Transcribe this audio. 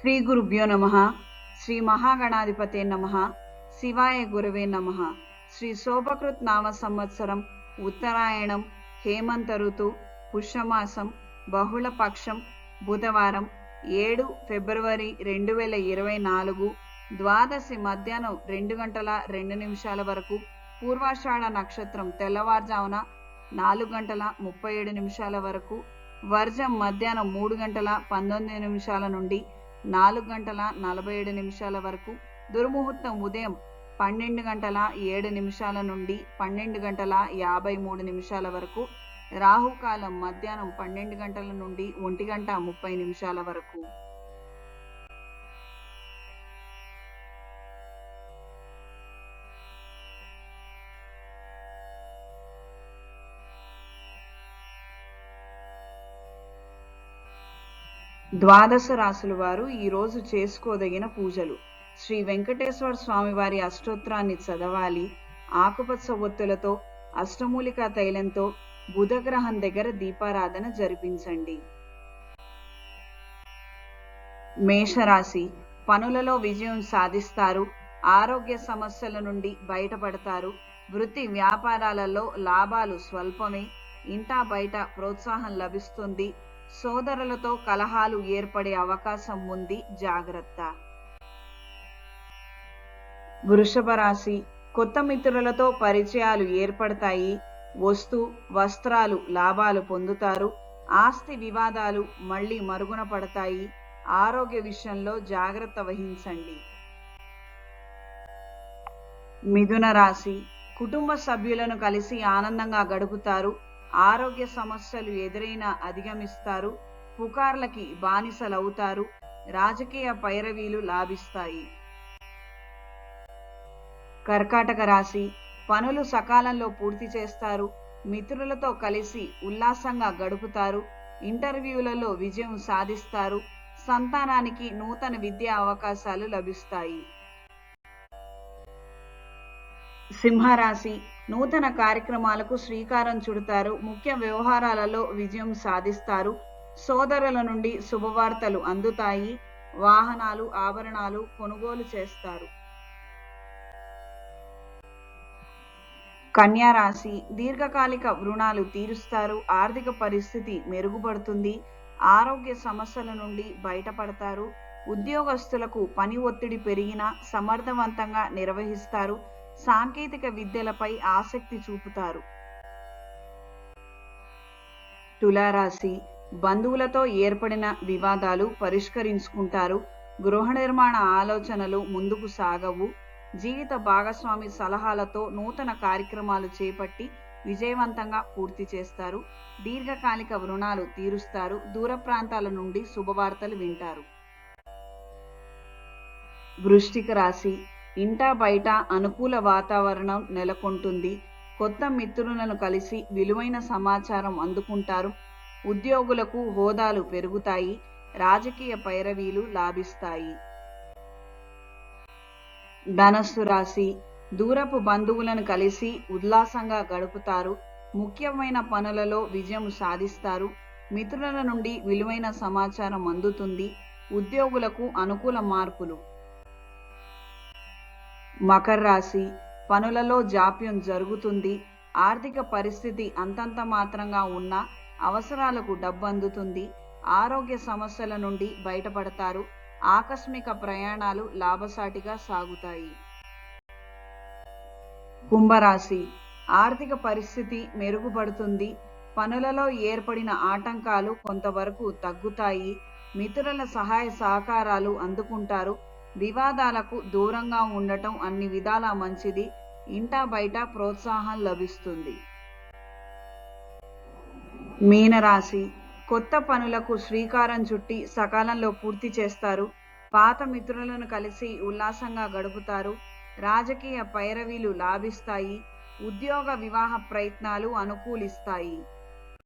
శ్రీ గురుభ్యో నమ శ్రీ మహాగణాధిపతే నమ శివాయ గురవే నమ. శ్రీ శోభకృత్ నామ సంవత్సరం ఉత్తరాయణం హేమంత ఋతు పుష్యమాసం బహుళ పక్షం బుధవారం ఏడు ఫిబ్రవరి రెండు వేల ఇరవై నాలుగు ద్వాదశి మధ్యాహ్నం రెండు గంటల రెండు నిమిషాల వరకు పూర్వాషాఢ నక్షత్రం తెల్లవారుజామున నాలుగు గంటల ముప్పై ఏడు నిమిషాల వరకు వర్జం మధ్యాహ్నం మూడు గంటల పంతొమ్మిది నిమిషాల నుండి నాలుగు గంటల నలభై ఏడు నిమిషాల వరకు. దుర్ముహూర్తం ఉదయం పన్నెండు గంటల ఏడు నిమిషాల నుండి పన్నెండు గంటల యాభై మూడు నిమిషాల వరకు. రాహుకాలం మధ్యాహ్నం పన్నెండు గంటల నుండి ఒంటి గంట ముప్పై నిమిషాల వరకు. ద్వాదశ రాసుల వారు ఈ రోజు చేసుకోదగిన పూజలు. శ్రీ వెంకటేశ్వర స్వామి వారి అష్టోత్తరాన్ని చదవాలి. ఆకుపచ్చ ఒత్తులతో అష్టమూలికా తైలంతో బుధగ్రహం దగ్గర దీపారాధన జరిపించండి. మేషరాశి పనులలో విజయం సాధిస్తారు. ఆరోగ్య సమస్యల నుండి బయటపడతారు. వృత్తి వ్యాపారాలలో లాభాలు స్వల్పమే. ఇంటా బయట ప్రోత్సాహం లభిస్తుంది. సోదరులతో కలహాలు ఏర్పడే అవకాశం ఉంది. జాగ్రత్త. వృషభ రాశి. కొత్త మిత్రులతో పరిచయాలు ఏర్పడతాయి. వస్తు వస్త్రాలు లాభాలు పొందుతారు. ఆస్తి వివాదాలు మళ్ళీ మరుగున పడతాయి. ఆరోగ్య విషయంలో జాగ్రత్త వహించండి. మిథున రాశి. కుటుంబ సభ్యులను కలిసి ఆనందంగా గడుపుతారు. ఆరోగ్య సమస్యలు ఎదురైనా అధిగమిస్తారు పుకార్లకి బానిసలవుతారు రాజకీయ పైరవీలు లాభిస్తాయి. కర్కాటక రాశి పనులు సకాలంలో పూర్తి చేస్తారు మిత్రులతో కలిసి ఉల్లాసంగా గడుపుతారు ఇంటర్వ్యూలలో విజయం సాధిస్తారు సంతానానికి నూతన విద్యా అవకాశాలు లభిస్తాయి. సింహరాశి నూతన కార్యక్రమాలకు శ్రీకారం చుడతారు. ముఖ్య వ్యవహారాలలో విజయం సాధిస్తారు. సోదరుల నుండి శుభవార్తలు అందుతాయి. వాహనాలు ఆభరణాలు కొనుగోలు చేస్తారు. కన్యారాశి దీర్ఘకాలిక రుణాలు తీరుస్తారు. ఆర్థిక పరిస్థితి మెరుగుపడుతుంది. ఆరోగ్య సమస్యల నుండి బయటపడతారు. ఉద్యోగస్తులకు పని ఒత్తిడి పెరిగినా సమర్థవంతంగా నిర్వహిస్తారు. సాంకేతిక విద్యలపై ఆసక్తి చూపుతారు. తులారాశి బంధువులతో ఏర్పడిన వివాదాలు పరిష్కరించుకుంటారు. గృహ నిర్మాణ ఆలోచనలు ముందుకు సాగవు. జీవిత భాగస్వామి సలహాలతో నూతన కార్యక్రమాలు చేపట్టి విజయవంతంగా పూర్తి చేస్తారు. దీర్ఘకాలిక రుణాలు తీరుస్తారు. దూర ప్రాంతాల నుండి శుభవార్తలు వింటారు. వృష్టిక రాశి ఇంటా బయట అనుకూల వాతావరణం నెలకొంటుంది. కొత్త మిత్రులను కలిసి విలువైన సమాచారం అందుకుంటారు. ఉద్యోగులకు హోదాలు పెరుగుతాయి. రాజకీయ పైరవీలు లాభిస్తాయి. ధనస్సు రాశి. దూరపు బంధువులను కలిసి ఉల్లాసంగా గడుపుతారు. ముఖ్యమైన పనులలో విజయం సాధిస్తారు. మిత్రుల నుండి విలువైన సమాచారం అందుతుంది. ఉద్యోగులకు అనుకూల మార్పులు. మకర రాశి పనులలో జాప్యం జరుగుతుంది. ఆర్థిక పరిస్థితి అంతంత మాత్రంగా ఉన్న అవసరాలకు డబ్బు అందుతుంది ఆరోగ్య సమస్యల నుండి బయటపడతారు. ఆకస్మిక ప్రయాణాలు లాభసాటిగా సాగుతాయి. కుంభరాశి ఆర్థిక పరిస్థితి మెరుగుపడుతుంది. పనులలో ఏర్పడిన ఆటంకాలు కొంతవరకు తగ్గుతాయి. మిత్రుల సహాయ సహకారాలు అందుకుంటారు. వివాదాలకు దూరంగా ఉండటం అన్ని విధాల మంచిది. ఇంటా బయట ప్రోత్సాహం లభిస్తుంది. మీనరాశి. కొత్త పనులకు శ్రీకారం చుట్టి సకాలంలో పూర్తి చేస్తారు. పాత మిత్రులను కలిసి ఉల్లాసంగా గడుపుతారు. రాజకీయ పైరవీలు లాభిస్తాయి. ఉద్యోగ వివాహ ప్రయత్నాలు అనుకూలిస్తాయి.